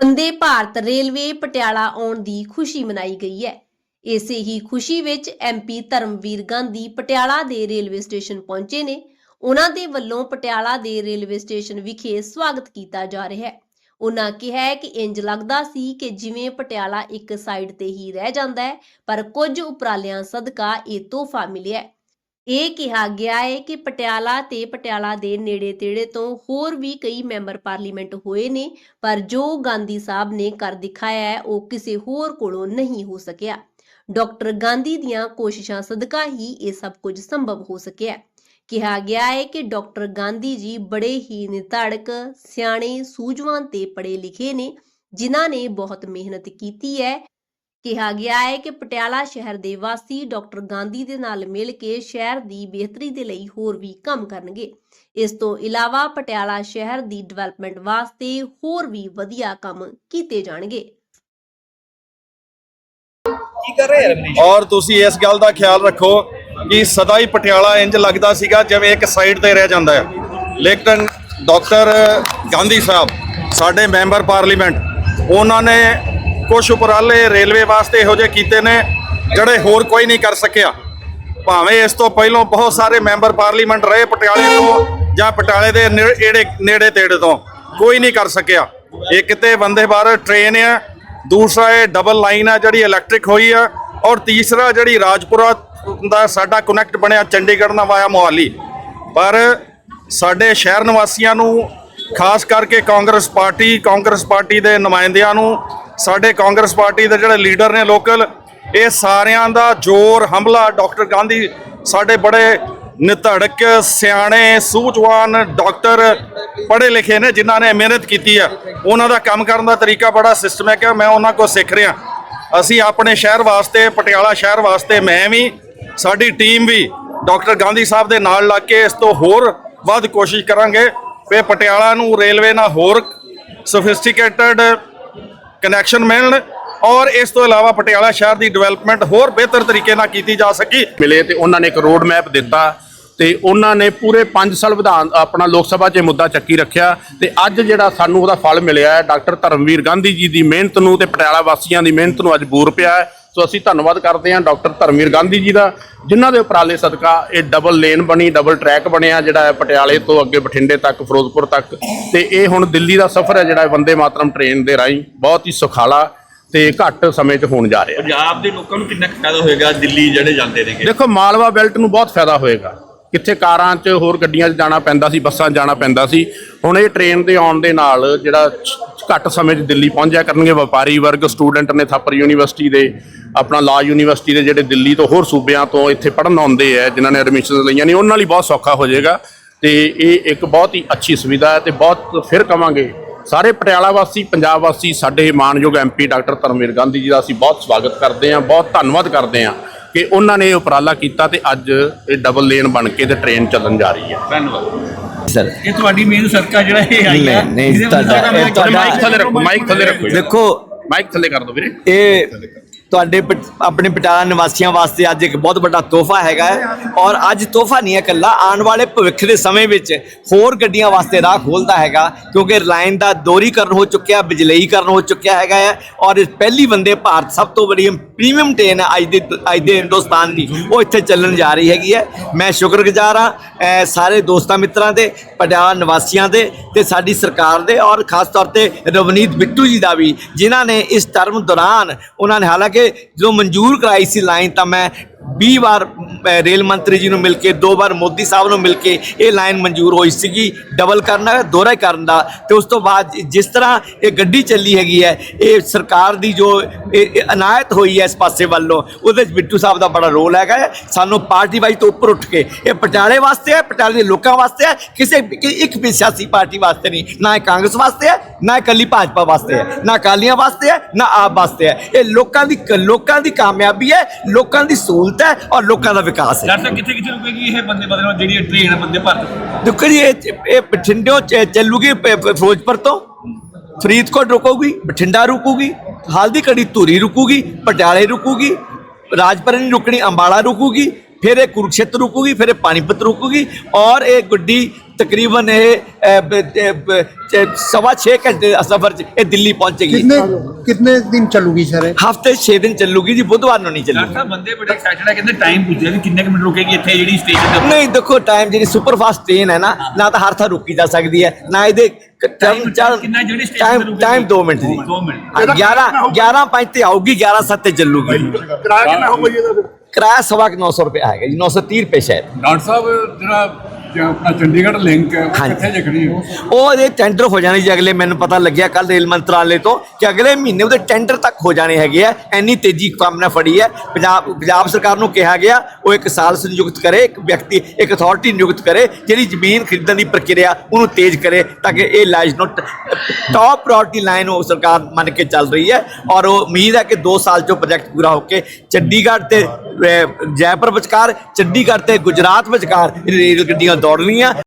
Vande Bharat railway Patiala ਆਉਣ ਦੀ ਖੁਸ਼ੀ ਮਨਾਈ ਗਈ ਹੈ। ਇਸੇ ਹੀ ਖੁਸ਼ੀ ਵਿੱਚ ਐਮਪੀ ਧਰਮਵੀਰ ਗਾਂਧੀ ਪਟਿਆਲਾ ਦੇ ਰੇਲਵੇ ਸਟੇਸ਼ਨ ਪਹੁੰਚੇ ਨੇ। ਉਹਨਾਂ ਦੇ ਵੱਲੋਂ ਪਟਿਆਲਾ ਦੇ ਰੇਲਵੇ ਸਟੇਸ਼ਨ ਵਿਖੇ ਸਵਾਗਤ ਕੀਤਾ ਜਾ ਰਿਹਾ ਹੈ। ਉਹਨਾਂ ਕਿਹਾ ਕਿ ਇੰਜ ਲੱਗਦਾ ਸੀ ਕਿ ਜਿਵੇਂ ਪਟਿਆਲਾ ਇੱਕ ਸਾਈਡ ਤੇ ਹੀ ਰਹਿ ਜਾਂਦਾ ਹੈ, ਪਰ ਕੁਝ ਉਪਰਾਲਿਆਂ ਸਦਕਾ ਇਹ ਤੋਹਫਾ ਮਿਲਿਆ ਹੈ। ਇਹ ਕਿਹਾ ਗਿਆ ਹੈ ਕਿ ਪਟਿਆਲਾ ਤੇ ਪਟਿਆਲਾ ਦੇ ਨੇੜੇ ਤੇੜੇ ਤੋਂ ਹੋਰ ਵੀ ਕਈ ਮੈਂਬਰ ਪਾਰਲੀਮੈਂਟ ਹੋਏ ਨੇ, ਪਰ ਜੋ ਗਾਂਧੀ ਸਾਹਿਬ ਨੇ ਕਰ ਦਿਖਾਇਆ ਹੈ ਉਹ ਕਿਸੇ ਹੋਰ ਕੋਲੋਂ ਨਹੀਂ ਹੋ ਸਕਿਆ। ਡਾਕਟਰ ਗਾਂਧੀ ਦੀਆਂ ਕੋਸ਼ਿਸ਼ਾਂ ਸਦਕਾ ਹੀ ਇਹ ਸਭ ਕੁਝ ਸੰਭਵ ਹੋ ਸਕਿਆ ਕਿਹਾ ਗਿਆ ਹੈ ਕਿ ਡਾਕਟਰ ਗਾਂਧੀ ਜੀ ਬੜੇ ਹੀ ਨਿਧੜਕ ਸਿਆਣੇ, ਸੂਝਵਾਨ ਤੇ ਪੜ੍ਹੇ ਲਿਖੇ ਨੇ, ਜਿਨ੍ਹਾਂ ਨੇ ਬਹੁਤ ਮਿਹਨਤ ਕੀਤੀ ਹੈ ਕਿਹਾ ਗਿਆ ਹੈ ਕਿ ਪਟਿਆਲਾ ਸ਼ਹਿਰ ਦੇ ਵਾਸੀ ਡਾਕਟਰ ਗਾਂਧੀ ਦੇ ਨਾਲ ਮਿਲ ਕੇ ਸ਼ਹਿਰ ਦੀ ਬਿਹਤਰੀ ਦੇ ਲਈ ਹੋਰ ਵੀ ਕੰਮ ਕਰਨਗੇ। ਇਸ ਤੋਂ ਇਲਾਵਾ ਪਟਿਆਲਾ ਸ਼ਹਿਰ ਦੀ ਡਿਵੈਲਪਮੈਂਟ ਵਾਸਤੇ ਹੋਰ ਵੀ ਵਧੀਆ ਕੰਮ ਕੀਤੇ ਜਾਣਗੇ। ਕੀ ਕਰ ਰਹੇ ਰਮਨੀਸ਼? ਔਰ ਤੁਸੀਂ ਇਸ ਗੱਲ ਦਾ ਖਿਆਲ ਰੱਖੋ ਕਿ ਸਦਾ ਹੀ ਪਟਿਆਲਾ ਇੰਜ ਲੱਗਦਾ ਸੀਗਾ ਜਿਵੇਂ ਇੱਕ ਸਾਈਡ ਤੇ ਰਹਿ ਜਾਂਦਾ ਹੈ ਲੇਕਿਨ ਡਾਕਟਰ ਗਾਂਧੀ ਸਾਹਿਬ ਸਾਡੇ ਮੈਂਬਰ ਪਾਰਲੀਮੈਂਟ ਉਹਨਾਂ ਨੇ ਕੁਝ ਉਪਰਾਲੇ ਰੇਲਵੇ ਵਾਸਤੇ ਇਹੋ ਜਿਹੇ ਕੀਤੇ ਨੇ, ਜਿਹੜੇ ਹੋਰ ਕੋਈ ਨਹੀਂ ਕਰ ਸਕਿਆ। ਭਾਵੇਂ ਇਸ ਤੋਂ ਪਹਿਲਾਂ ਬਹੁਤ ਸਾਰੇ ਮੈਂਬਰ ਪਾਰਲੀਮੈਂਟ ਰਹੇ ਪਟਿਆਲੇ ਤੋਂ ਜਾਂ ਪਟਿਆਲੇ ਦੇ ਨੇੜੇ ਨੇੜੇ ਤੇੜੇ ਤੋਂ, ਕੋਈ ਨਹੀਂ ਕਰ ਸਕਿਆ। ਇਹ ਕਿਤੇ ਵੰਦੇ ਭਾਰਤ ਟ੍ਰੇਨ ਹੈ ਦੂਸਰਾ ਇਹ ਡਬਲ ਲਾਈਨ ਆ ਜਿਹੜੀ ਇਲੈਕਟ੍ਰਿਕ ਹੋਈ ਆ, ਔਰ ਤੀਸਰਾ ਜਿਹੜੀ ਰਾਜਪੁਰਾ ਦਾ ਸਾਡਾ ਕਨੈਕਟ ਬਣਿਆ ਚੰਡੀਗੜ੍ਹ ਨਾਲ ਵਾਇਆ ਮੋਹਾਲੀ। ਪਰ ਸਾਡੇ ਸ਼ਹਿਰ ਨਿਵਾਸੀਆਂ ਨੂੰ, ਖਾਸ ਕਰਕੇ ਕਾਂਗਰਸ ਪਾਰਟੀ ਕਾਂਗਰਸ ਪਾਰਟੀ ਦੇ ਨੁਮਾਇੰਦਿਆਂ ਨੂੰ ਸਾਡੇ ਕਾਂਗਰਸ ਪਾਰਟੀ ਦੇ ਜਿਹੜੇ ਲੀਡਰ ਨੇ ਲੋਕਲ, ਇਹ ਸਾਰਿਆਂ ਦਾ ਜ਼ੋਰ, ਹਮਲਾ। ਡਾਕਟਰ ਗਾਂਧੀ ਸਾਡੇ ਬੜੇ ਨਿਧੜਕ ਸਿਆਣੇ, ਸੂਝਵਾਨ ਡਾਕਟਰ ਪੜ੍ਹੇ ਲਿਖੇ ਨੇ, ਜਿਨ੍ਹਾਂ ਨੇ ਮਿਹਨਤ ਕੀਤੀ ਆ। ਉਹਨਾਂ ਦਾ ਕੰਮ ਕਰਨ ਦਾ ਤਰੀਕਾ ਬੜਾ ਸਿਸਟਮੈਟਿਕ ਹੈ ਮੈਂ ਉਹਨਾਂ ਕੋਲ ਸਿੱਖ ਰਿਹਾ। ਅਸੀਂ ਆਪਣੇ ਸ਼ਹਿਰ ਵਾਸਤੇ, ਪਟਿਆਲਾ ਸ਼ਹਿਰ ਵਾਸਤੇ ਮੈਂ ਵੀ, ਸਾਡੀ ਟੀਮ ਵੀ ਡਾਕਟਰ ਗਾਂਧੀ ਸਾਹਿਬ ਦੇ ਨਾਲ ਲੱਗ ਕੇ ਇਸ ਤੋਂ ਹੋਰ ਵੱਧ ਕੋਸ਼ਿਸ਼ ਕਰਾਂਗੇ। ਵੀ ਪਟਿਆਲਾ ਨੂੰ ਰੇਲਵੇ ਨਾਲ ਹੋਰ ਸੋਫਿਸਟੀਕੇਟਡ ਕਨੈਕਸ਼ਨ ਮਿਲਣ ਔਰ ਇਸ ਤੋਂ ਇਲਾਵਾ ਪਟਿਆਲਾ ਸ਼ਹਿਰ ਦੀ ਡਿਵੈਲਪਮੈਂਟ ਹੋਰ ਬਿਹਤਰ ਤਰੀਕੇ ਨਾਲ ਕੀਤੀ ਜਾ ਸਕੀ। ਮਿਲੇ ਤੇ ਉਹਨਾਂ ਨੇ ਇੱਕ ਰੋਡ ਮੈਪ ਦਿੱਤਾ ਤੇ ਉਹਨਾਂ ਨੇ ਪੂਰੇ 5 ਸਾਲ ਵਿਧਾਨ ਆਪਣਾ ਲੋਕ ਸਭਾ 'ਚ ਮੁੱਦਾ ਚੱਕੀ ਰੱਖਿਆ ਤੇ ਅੱਜ ਜਿਹੜਾ ਸਾਨੂੰ ਉਹਦਾ ਫਲ ਮਿਲਿਆ ਹੈ, ਡਾਕਟਰ ਧਰਮਵੀਰ ਗਾਂਧੀ ਜੀ ਦੀ ਮਿਹਨਤ ਨੂੰ ਤੇ ਪਟਿਆਲਾ ਵਾਸੀਆਂ ਦੀ ਮਿਹਨਤ ਨੂੰ ਅੱਜ ਬੂਰ ਪਿਆ ਹੈ। ਸੋ ਅਸੀਂ ਧੰਨਵਾਦ ਕਰਦੇ ਹਾਂ ਡਾਕਟਰ ਧਰਮਵੀਰ ਗਾਂਧੀ ਜੀ ਦਾ ਜਿਨ੍ਹਾਂ ਦੇ ਉਪਰਾਲੇ ਸਦਕਾ ਇਹ ਡਬਲ ਲੇਨ ਬਣੀ ਡਬਲ ਟਰੈਕ ਬਣਿਆ ਜਿਹੜਾ ਹੈ ਪਟਿਆਲੇ ਤੋਂ ਅੱਗੇ ਬਠਿੰਡੇ ਤੱਕ ਫਿਰੋਜ਼ਪੁਰ ਤੱਕ। ਤੇ ਇਹ ਹੁਣ ਦਿੱਲੀ ਦਾ ਸਫ਼ਰ ਹੈ ਜਿਹੜਾ ਵੰਦੇ ਮਾਤਰਮ ਟ੍ਰੇਨ ਦੇ ਰਾਹੀਂ ਬਹੁਤ ਹੀ ਸੁਖਾਲਾ ਤੇ ਘੱਟ ਸਮੇਂ 'ਚ ਹੋਣ ਜਾ ਰਿਹਾ। ਪੰਜਾਬ ਦੇ ਲੋਕਾਂ ਨੂੰ ਕਿੰਨਾ ਫਾਇਦਾ ਹੋਏਗਾ ਦਿੱਲੀ ਜਿਹੜੇ ਜਾਂਦੇ ਨੇਗੇ? ਦੇਖੋ ਮਾਲਵਾ ਬੈਲਟ ਨੂੰ ਬਹੁਤ ਫਾਇਦਾ ਹੋਏਗਾ। ਕਿੱਥੇ ਕਾਰਾਂ 'ਚ ਹੋਰ ਗੱਡੀਆਂ 'ਚ ਜਾਣਾ ਪੈਂਦਾ ਸੀ ਬੱਸਾਂ 'ਚ ਜਾਣਾ ਪੈਂਦਾ ਸੀ। ਹੁਣ ਇਹ ਟ੍ਰੇਨ ਦੇ ਆਉਣ ਦੇ ਨਾਲ ਜਿਹੜਾ ਘੱਟ ਸਮੇਂ 'ਚ ਦਿੱਲੀ ਪਹੁੰਚਿਆ ਕਰਨਗੇ। ਵਪਾਰੀ ਵਰਗ, ਸਟੂਡੈਂਟ ਨੇ ਥਾਪਰ ਯੂਨੀਵਰਸਿਟੀ ਦੇ, ਆਪਣਾ ਲਾ ਯੂਨੀਵਰਸਿਟੀ ਦੇ ਜਿਹੜੇ ਦਿੱਲੀ ਤੋਂ ਹੋਰ ਸੂਬਿਆਂ ਤੋਂ ਇੱਥੇ ਪੜ੍ਹਨ ਆਉਂਦੇ ਆ, ਜਿਨ੍ਹਾਂ ਨੇ ਐਡਮਿਸ਼ਨਸ ਲਈਆਂ ਨੇ, ਉਹਨਾਂ ਲਈ ਬਹੁਤ ਸੌਖਾ ਹੋ ਜਾਏਗਾ। ਤੇ ਇਹ ਇੱਕ ਬਹੁਤ ਹੀ ਅੱਛੀ ਸੁਵਿਧਾ ਹੈ ਤੇ ਬਹੁਤ, ਫਿਰ ਕਵਾਂਗੇ, ਸਾਰੇ ਪਟਿਆਲਾ ਵਾਸੀ, ਪੰਜਾਬ ਵਾਸੀ, ਸਾਡੇ ਮਾਨਯੋਗ ਐਮਪੀ ਡਾਕਟਰ ਧਰਮਵੀਰ ਗਾਂਧੀ ਜੀ ਦਾ ਅਸੀਂ ਬਹੁਤ ਸਵਾਗਤ ਕਰਦੇ ਹਾਂ, ਬਹੁਤ ਧੰਨਵਾਦ ਕਰਦੇ ਹਾਂ ਕਿ ਉਹਨਾਂ ਨੇ ਇਹ ਉਪਰਾਲਾ ਕੀਤਾ ਤੇ ਅੱਜ ਇਹ ਡਬਲ ਲੇਨ ਬਣ ਕੇ ਤੇ ਟ੍ਰੇਨ ਚੱਲਣ ਜਾ ਰਹੀ ਹੈ। ਧੰਨਵਾਦ। ਸਰ। ਇਹ ਤੁਹਾਡੀ ਮਿਹਨਤ ਸਦਕਾ ਜਿਹੜਾ ਇਹ ਆਈ ਹੈ ਨਹੀਂ, ਨਹੀਂ, ਤੁਹਾਡਾ- ਮਾਈਕ ਥੱਲੇ ਰੱਖੋ ਮਾਈਕ ਥੱਲੇ ਰੱਖੋ। ਦੇਖੋ ਮਾਈਕ ਥੱਲੇ ਕਰ ਦਿਓ ਵੀਰੇ। ਇਹ ਤੁਹਾਡੇ ਪਟ- ਆਪਣੇ ਪਟਿਆਲਾ ਨਿਵਾਸੀਆਂ ਵਾਸਤੇ ਅੱਜ ਇੱਕ ਬਹੁਤ ਵੱਡਾ ਤੋਹਫਾ ਹੈਗਾ ਹੈ। ਔਰ ਅੱਜ ਤੋਹਫਾ ਨਹੀਂ ਹੈ ਇਕੱਲਾ, ਆਉਣ ਵਾਲੇ ਭਵਿੱਖ ਦੇ ਸਮੇਂ ਵਿੱਚ ਹੋਰ ਗੱਡੀਆਂ ਵਾਸਤੇ ਰਾਹ ਖੋਲਦਾ ਹੈਗਾ, ਕਿਉਂਕਿ ਲਾਈਨ ਦਾ ਦੋਰੀਕਰਨ ਹੋ ਚੁੱਕਿਆ, ਬਿਜਲਈਕਰਨ ਹੋ ਚੁੱਕਿਆ ਹੈਗਾ ਹੈ। ਔਰ ਇਹ ਪਹਿਲੀ ਵੰਦੇ ਭਾਰਤ ਸਭ ਤੋਂ ਵੱਡੀ ਪ੍ਰੀਮੀਅਮ ਟ੍ਰੇਨ ਅੱਜ ਦੇ ਅੱਜ ਦੇ ਹਿੰਦੁਸਤਾਨ ਦੀ। ਉਹ ਇੱਥੇ ਚੱਲਣ ਜਾ ਰਹੀ ਹੈਗੀ ਹੈ। ਮੈਂ ਸ਼ੁਕਰਗੁਜ਼ਾਰ ਹਾਂ ਸਾਰੇ ਦੋਸਤਾਂ ਮਿੱਤਰਾਂ ਦੇ, ਪਟਿਆਲਾ ਨਿਵਾਸੀਆਂ ਦੇ ਤੇ ਸਾਡੀ ਸਰਕਾਰ ਦੇ ਔਰ ਖਾਸ ਤੌਰ ਤੇ ਰਵਨੀਤ ਬਿੱਟੂ ਜੀ ਦਾ ਵੀ, ਜਿਨ੍ਹਾਂ ਨੇ ਇਸ ਟਰਮ ਦੌਰਾਨ, ਉਹਨਾਂ ਨੇ ਹਾਲਾਂਕਿ ਜਦੋਂ ਮਨਜ਼ੂਰ ਕਰਾਈ ਸੀ ਲਾਈਨ ਤਾਂ ਮੈਂ 20 ਵਾਰ ਰੇਲ ਮੰਤਰੀ ਜੀ ਨੂੰ ਮਿਲ ਕੇ, ਦੋ ਵਾਰ ਮੋਦੀ ਸਾਹਿਬ ਨੂੰ ਮਿਲ ਕੇ ਇਹ ਲਾਈਨ ਮਨਜ਼ੂਰ ਹੋਈ ਸੀਗੀ ਡਬਲ ਕਰਨਾ ਦੋਹਰਾ ਕਰਨ ਦਾ ਤੇ ਉਸ ਤੋਂ ਬਾਅਦ ਜਿਸ ਤਰ੍ਹਾਂ ਇਹ ਗੱਡੀ ਚੱਲੀ ਹੈਗੀ ਹੈ, ਇਹ ਸਰਕਾਰ ਦੀ ਜੋ ਇਹ- ਇਹ ਅਨਾਇਤ ਹੋਈ ਹੈ ਇਸ ਪਾਸੇ ਵੱਲੋਂ, ਉਹਦੇ ਵਿੱਚ ਬਿੱਟੂ ਸਾਹਿਬ ਦਾ ਬੜਾ ਰੋਲ ਹੈਗਾ ਹੈ। ਸਾਨੂੰ ਪਾਰਟੀ ਵਾਈਜ਼ ਤੋਂ ਉੱਪਰ ਉੱਠ ਕੇ, ਇਹ ਪਟਿਆਲੇ ਵਾਸਤੇ ਹੈ, ਪਟਿਆਲੇ ਦੇ ਲੋਕਾਂ ਵਾਸਤੇ ਹੈ, ਕਿਸੇ ਇੱਕ ਵੀ ਸਿਆਸੀ ਪਾਰਟੀ ਵਾਸਤੇ ਨਹੀਂ, ਨਾ ਇਹ ਕਾਂਗਰਸ ਵਾਸਤੇ ਹੈ, ਨਾ ਇਹ ਇਕੱਲੀ ਭਾਜਪਾ ਵਾਸਤੇ ਹੈ, ਨਾ ਅਕਾਲੀਆਂ ਵਾਸਤੇ ਹੈ, ਨਾ ਆਪ ਵਾਸਤੇ ਹੈ ਇਹ ਲੋਕਾਂ ਦੀ ਲੋਕਾਂ ਦੀ ਕਾਮਯਾਬੀ ਹੈ, ਲੋਕਾਂ ਦੀ ਸਹੂਲਤ ਹੈ ਔਰ ਲੋਕਾਂ ਦਾ ਵਿਕਾਸ ਹੈ। ਡਾਕਟਰ ਕਿੱਥੇ ਕਿੱਥੇ ਰੁਕੇਗੀ ਇਹ ਬੰਦੇ ਬਦਲ ਜਿਹੜੀ ਇਹ ਟ੍ਰੇਨ ਹੈ ਬੰਦੇ ਭਾਰਤ ਦੇਖੋ ਜੀ ਇਹ ਇਹ ਬਠਿੰਡਿਓਂ ਚੱਲੂਗੀ ਫਿਰੋਜ਼ਪੁਰ ਤੋਂ। ਫਰੀਦਕੋਟ ਰੁਕੂਗੀ ਬਠਿੰਡਾ ਰੁਕੂਗੀ ਹਲਦੀ ਕੜੀ ਧੂਰੀ ਰੁਕੂਗੀ ਪਟਿਆਲੇ ਰੁਕੂਗੀ ਰਾਜਪੁਰਾ ਨਹੀਂ ਰੁਕਣੀ ਅੰਬਾਲਾ ਰੁਕੂਗੀ ਫਿਰ ਇਹ ਕੁਰੂਕਸ਼ੇਤਰ ਰੁਕੂਗੀ ਫਿਰ ਇਹ ਪਾਣੀਪਤ ਰੁਕੂਗੀ ਔਰ ਇਹ ਗੱਡੀ ਤਕਰੀਬਨ ਇਹ ਅ, ਬ- ਤੇ ਬ- ਤੇ ਸਵਾ 6 ਘੰਟੇ ਦਾ ਸਫ਼ਰ 'ਚ ਇਹ ਦਿੱਲੀ ਪਹੁੰਚੇਗੀ कितने कितने दिन चलूगी सर ये? ਹਫਤੇ 6 ਦਿਨ ਚੱਲੂਗੀ ਜੀ ਬੁੱਧਵਾਰ ਨੂੰ ਨਹੀਂ ਡਾਕਟਰ ਚੱਲੂਗੀ ਸਾਹਿਬ ਬੰਦੇ ਬੜੇ ਐਕਸਾਈਟਡ ਹੈ ਕਹਿੰਦੇ ਟਾਈਮ ਪੁੱਛਿਆ ਕਿ ਕਿੰਨੇ ਕੁ ਮਿੰਟ ਰੁਕੇਗੀ ਇੱਥੇ ਜਿਹੜੀ ਸਟੇਸ਼ਨ ਦੇ ਉੱਤੇ ਨਹੀਂ ਦੇਖੋ ਟਾਈਮ ਜਿਹੜੀ ਸੁਪਰ ਫਾਸਟ ਟ੍ਰੇਨ ਹੈ ਨਾ ਨਾ ਤਾਂ ਹਰ ਥਾਂ ਰੁਕੀ ਜਾ ਸਕਦੀ ਹੈ ਨਾ ਇਹਦੇ Time ਕਿੰਨਾ ਜਿਹੜੀ station ਤੇ ਟਾਈਮ ਰੁਕੇਗੀ? ਟਾਈਮ 2 ਮਿੰਟ ਦੀ ਦੋ ਮਿੰਟ। ਹਾਂ, 11 11 5 ਤੇ ਆਊਗੀ 11 7 ਤੇ ਚੱਲੂਗੀ किराया कितना होगा ये तो ਕਿਰਾਇਆ ਸਵਾ ਕੁ 900 ਰੁਪਏ ਆਏਗਾ ਜੀ 930 ਰੁਪਏ ਸ਼ਾਇਦ ਡਾਕਟਰ ਸਾਹਿਬ ਜਿਹੜਾ ਜੋ ਆਪਣਾ ਚੰਡੀਗੜ੍ਹ ਲਿੰਕ ਹੈ ਉਹ ਹਾਂਜੀ। ਕਿੱਥੇ ਜਖਣੀ ਹੈ? ਉਹ ਇਹਦੇ ਟੈਂਡਰ ਹੋ ਜਾਣੇ ਜੀ ਅਗਲੇ ਮੈਨੂੰ ਪਤਾ ਲੱਗਿਆ ਕੱਲ ਰੇਲ ਮੰਤਰਾਲੇ ਤੋਂ ਕਿ ਅਗਲੇ ਮਹੀਨੇ ਉਹਦੇ ਟੈਂਡਰ ਤੱਕ ਹੋ ਜਾਣੇ ਹੈਗੇ ਆ। ਇੰਨੀ ਤੇਜ਼ੀ ਕੰਮ ਨਾਲ ਫੜੀ ਹੈ। ਪੰਜਾਬ ਪੰਜਾਬ ਸਰਕਾਰ ਨੂੰ ਕਿਹਾ ਗਿਆ ਉਹ ਇੱਕ ਸਾਲ ਸੰਯੁਕਤ ਕਰੇ ਇੱਕ ਵਿਅਕਤੀ ਇੱਕ ਅਥਾਰਟੀ ਨਿਯੁਕਤ ਕਰੇ ਜਿਹੜੀ ਜ਼ਮੀਨ ਖਰੀਦਣ ਦੀ ਪ੍ਰਕਿਰਿਆ ਉਹਨੂੰ ਤੇਜ਼ ਕਰੇ ਤਾਂ ਕਿ ਇਹ ਲਾਈਜ ਨੂੰ ਟਾਪ ਪ੍ਰਾਇੋਰਟੀ ਲਾਈਨ ਉਹ ਸਰਕਾਰ ਮੰਨ ਕੇ ਚੱਲ ਰਹੀ ਹੈ। ਔਰ ਉਹ ਉਮੀਦ ਹੈ ਕਿ 2 ਸਾਲ 'ਚ ਪ੍ਰੋਜੈਕਟ ਪੂਰਾ ਹੋ ਕੇ ਚੰਡੀਗੜ੍ਹ ਤੇ ਜੈਪੁਰ ਵਿਚਕਾਰ ਚੰਡੀਗੜ੍ਹ ਤੇ ਗੁਜਰਾਤ ਵਿਚਕਾਰ ਰੇਲ ਗੱਡੀਆਂ ਦੌੜ ਰਹੀਆਂ।